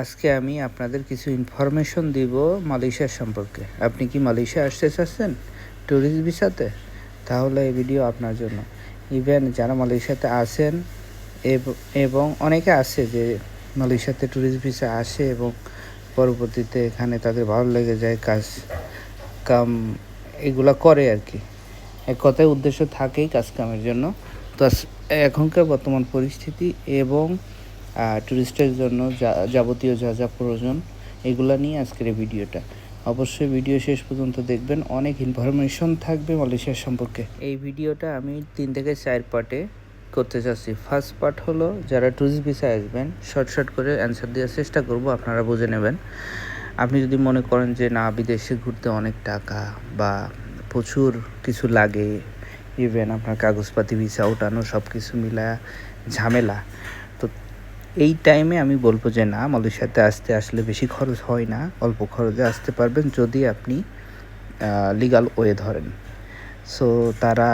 আজকে আমি আপনাদের কিছু ইনফরমেশন দিব মালয়েশিয়ার সম্পর্কে। আপনি কি মালয়েশিয়া আসতে চাচ্ছেন ট্যুরিস্ট ভিসাতে তাহলে এই ভিডিও আপনার জন্য। ইভেন যারা মালয়েশিয়াতে আসেন এবং অনেকে আছে যে মালয়েশিয়াতে ট্যুরিস্ট ভিসা আসে এবং পরবর্তীতে এখানে তাদের ভালো লেগে যায়, কাজ, কাম এগুলা করে আর কি। এক কথায় উদ্দেশ্য থাকেই কাজ কামের জন্য। তো এখনকার বর্তমান পরিস্থিতি এবং টুরিস্টের জন্য যাবতীয় যা যা প্রয়োজন, এগুলো নিয়ে আজকের এই ভিডিওটা। অবশ্যই ভিডিও শেষ পর্যন্ত দেখবেন। অনেক ইনফরমেশন থাকবে মালয়েশিয়ার সম্পর্কে। এই ভিডিওটা আমি তিন থেকে চার পার্টে করতে চাচ্ছি ফার্স্ট পার্ট হলো, যারা টুরিস্ট ভিসায় আসবেন শর্ট শর্ট করে অ্যান্সার দেওয়ার চেষ্টা করব, আপনারা বুঝে নেবেন। আপনি যদি মনে করেন যে, না, বিদেশে ঘুরতে অনেক টাকা বা প্রচুর কিছু লাগে ইভেন আপনার কাগজপাতি ভিসা ওঠানো সব কিছু মিলা ঝামেলা এই টাইমে আমি বলব যে না মালয়েশিয়াতে আসতে আসলে বেশি খরচ হয় না। অল্প খরচে আসতে পারবেন যদি আপনি লিগাল ওয়ে ধরেন। সো তারা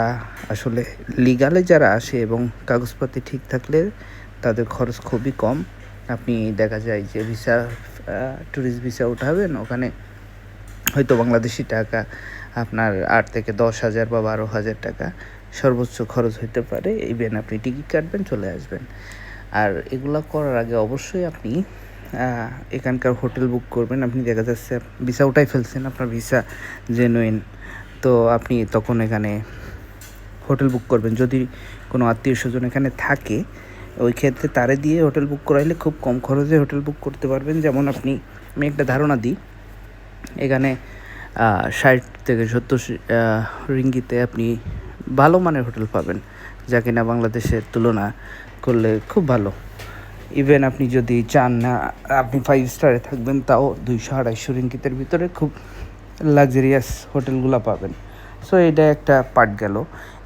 আসলে লিগালে যারা আসে এবং কাগজপাতি ঠিক থাকলে তাদের খরচ খুবই কম। আপনি দেখা যায় যে ভিসা ট্যুরিস্ট ভিসা উঠাবেন, ওখানে হয়তো বাংলাদেশি টাকা আপনার আট থেকে দশ হাজার বা বারো হাজার টাকা সর্বোচ্চ খরচ হতে পারে। ইভেন আপনি টিকিট কাটবেন, চলে আসবেন। আর এগুলো করার আগে অবশ্যই আপনি এখানকার হোটেল বুক করবেন। আপনি দেখা যাচ্ছে ভিসা উঠাই ফেলছেন, আপনার ভিসা জেনুইন তো আপনি তখন এখানে হোটেল বুক করবেন। যদি কোনো আত্মীয় স্বজন এখানে থাকে, ওই ক্ষেত্রে তারে দিয়ে হোটেল বুক করাইলে খুব কম খরচে হোটেল বুক করতে পারবেন। যেমন আপনি, আমি একটা ধারণা দিই, এখানে ষাট থেকে সত্তর রিঙ্গিতে আপনি ভালো মানের হোটেল পাবেন। যা কিনা বাংলাদেশের তুলনা করলে খুব ভালো। ইভেন আপনি যদি চান না, আপনি ফাইভ স্টারে থাকবেন, তাও দুইশো আড়াইশো রিঙ্গিতের ভিতরে খুব লাক্সারিয়াস হোটেলগুলো পাবেন। সো এটা একটা পার্ট গেল।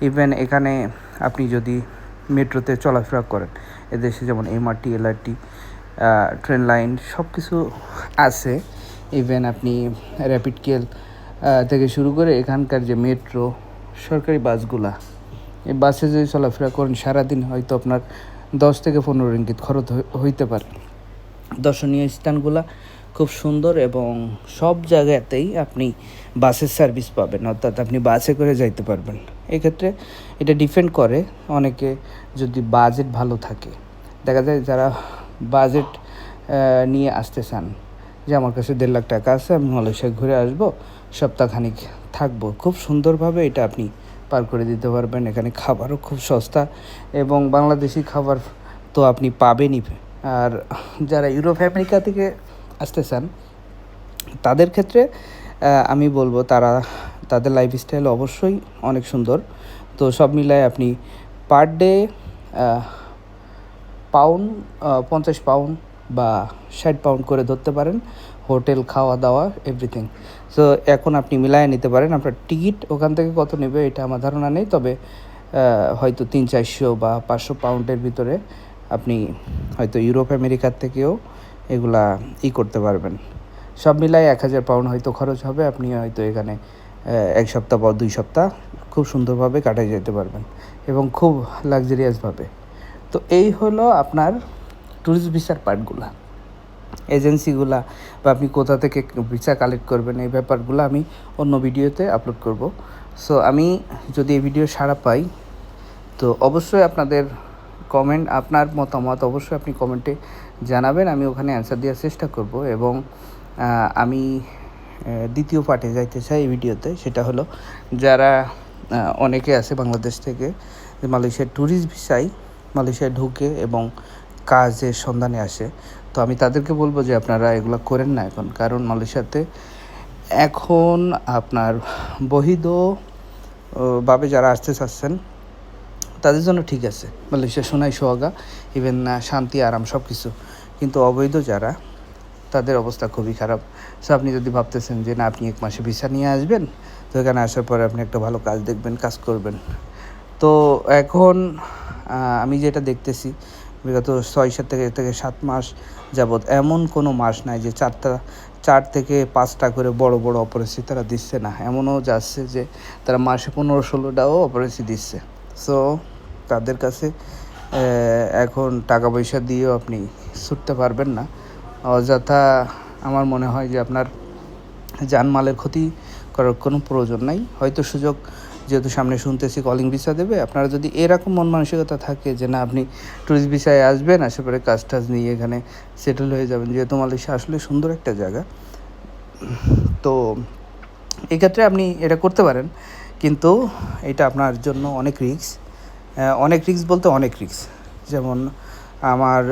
ইভেন এখানে আপনি যদি মেট্রোতে চলাফেরা করেন, এদেশে যেমন এমআরটি এলআরটি ট্রেন লাইন সব কিছু আছে। ইভেন আপনি র্যাপিড কেল থেকে শুরু করে এখানকার যে মেট্রো, সরকারি বাসগুলা এই বাসে যদি চলাফেরা করেন, সারাদিন হয়তো আপনার দশ থেকে পনেরো রিঙ্গিত খরচ হই- হইতে পারে। দর্শনীয় স্থানগুলা খুব সুন্দর এবং সব জায়গাতেই আপনি বাসের সার্ভিস পাবেন, অর্থাৎ আপনি বাসে করে যাইতে পারবেন। এক্ষেত্রে এটা ডিপেন্ড করে অনেকে যদি বাজেট ভালো থাকে। দেখা যায় যারা বাজেট নিয়ে আসতে চান, যে আমার কাছে দেড় লাখ টাকা আছে, আমি মালয়েশিয়া ঘুরে আসব, সপ্তাহখানিক থাকব। খুব সুন্দরভাবে এটা আপনি পার করে দিতে পারবেন। এখানে খাবারও খুব সস্তা এবং বাংলাদেশি খাবার তো আপনি পাবেনই। আর যারা ইউরোপ, আমেরিকা থেকে আসতে চান, তাদের ক্ষেত্রে আমি বলব তারা, তাদের লাইফস্টাইল অবশ্যই অনেক সুন্দর। তো সব মিলায় আপনি পার ডে পাউন্ড পঞ্চাশ পাউন্ড বা ষাট পাউন্ড করে ধরতে পারেন, হোটেল, খাওয়া দাওয়া এভরিথিং সো এখন আপনি মিলায় নিতে পারেন। আপনার টিকিট ওখান থেকে কত নেবে এটা আমার ধারণা নেই, তবে হয়তো তিন চারশো বা পাঁচশো পাউন্ডের ভিতরে আপনি হয়তো ইউরোপ আমেরিকার থেকেও এগুলা ই করতে পারবেন। সব মিলাই এক হাজার পাউন্ড হয়তো খরচ হবে। আপনি হয়তো এখানে এক সপ্তাহ বা দুই সপ্তাহ খুব সুন্দরভাবে কাটাই যেতে পারবেন এবং খুব লাক্সারিয়াসভাবে তো এই হলো আপনার ট্যুরিস্ট ভিসার পার্টগুলা এজেন্সিগুলা বা আপনি কোথা থেকে ভিসা কালেক্ট করবেন, এই ব্যাপারগুলো আমি অন্য ভিডিওতে আপলোড করব। সো আমি যদি এই ভিডিও সাড়া পাই, তো অবশ্যই আপনাদের কমেন্ট আপনার মতামত অবশ্যই আপনি কমেন্টে জানাবেন, আমি ওখানে অ্যান্সার দেওয়ার চেষ্টা করব এবং আমি দ্বিতীয় পার্টে যাইতে চাই এই ভিডিওতে সেটা হলো যারা অনেকে আছে বাংলাদেশ থেকে মালয়েশিয়ার ট্যুরিস্ট ভিসায় মালয়েশিয়ায় ঢুকে এবং কাজের সন্ধানে আসে। তো আমি তাদেরকে বলব যে আপনারা এগুলো করেন না এখন। কারণ মালয়েশিয়াতে এখন আপনার বহিদ ভাবে যারা আসতে চাচ্ছেন, তাদের জন্য ঠিক আছে। মালয়েশিয়া সোনাই সোহাগা ইভেন শান্তি, আরাম সব কিছু কিন্তু অবৈধ যারা, তাদের অবস্থা খুবই খারাপ। সো আপনি যদি ভাবতেছেন যে না, আপনি এক মাসে ভিসা নিয়ে আসবেন, তো এখানে আসার পরে আপনি একটা ভালো কাজ দেখবেন, কাজ করবেন। তো এখন আমি যেটা দেখতেছি বিগত ছয় সাত থেকে থেকে সাত মাস যাবৎ এমন কোনো মাস নাই যে চারটা চার থেকে পাঁচটা করে বড় বড় অপারেসি তারা দিচ্ছে না। এমনও যাচ্ছে যে তারা মাসে পনেরো ষোলোটাও অপারেসি দিচ্ছে। সো তাদের কাছে এখন টাকা পয়সা দিয়েও আপনি ছুটতে পারবেন না। অযথা আমার মনে হয় যে আপনার জানমালের ক্ষতি করার কোনো প্রয়োজন নাই। হয়তো সুযোগ যেহেতু সামনে শুনতেছি কলিং ভিসা দেবে, আপনারা যদি এরকম মন মানসিকতা থাকে যে না, আপনি ট্যুরিস্ট ভিসায় আসবেন আসে পরে কাজ টাজ নিয়ে এখানে সেটেল হয়ে যাবেন। যেহেতু মালয়েশিয়া আসলে সুন্দর একটা জায়গা। তো এক্ষেত্রে আপনি এটা করতে পারেন, কিন্তু এটা আপনার জন্য অনেক রিস্ক অনেক রিস্ক বলতে অনেক রিক্স যেমন আমার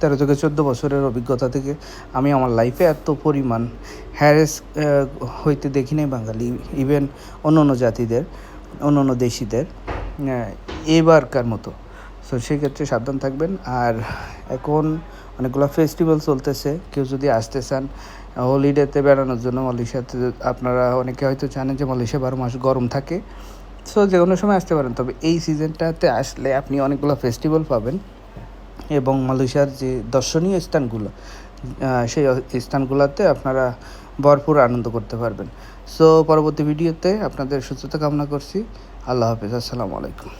তেরো থেকে চোদ্দ বছরের অভিজ্ঞতা থেকে আমি আমার লাইফে এত পরিমাণ হ্যারেস হইতে দেখি নাই বাঙালি ইভেন অন্য অন্য জাতিদের অন্য অন্য দেশিদের এবারকার মতো। সো সেক্ষেত্রে সাবধান থাকবেন। আর এখন অনেকগুলো ফেস্টিভ্যাল চলতেছে। কেউ যদি আসতে চান হলিডেতে বেড়ানোর জন্য মালয়েশিয়াতে, আপনারা অনেকে হয়তো জানেন যে মালয়েশিয়া বারো মাস গরম থাকে। সো যে কোনো সময় আসতে পারেন। তবে এই সিজনটাতে আসলে আপনি অনেকগুলো ফেস্টিভ্যাল পাবেন। এবং মালয়েশিয়ার যে দর্শনীয় স্থানগুলো সেই স্থানগুলোতে আপনারা ভরপুর আনন্দ করতে পারবেন। সো পরবর্তী ভিডিওতে আপনাদের সুস্থতা কামনা করছি। আল্লাহ হাফিজ। আসসালামু আলাইকুম।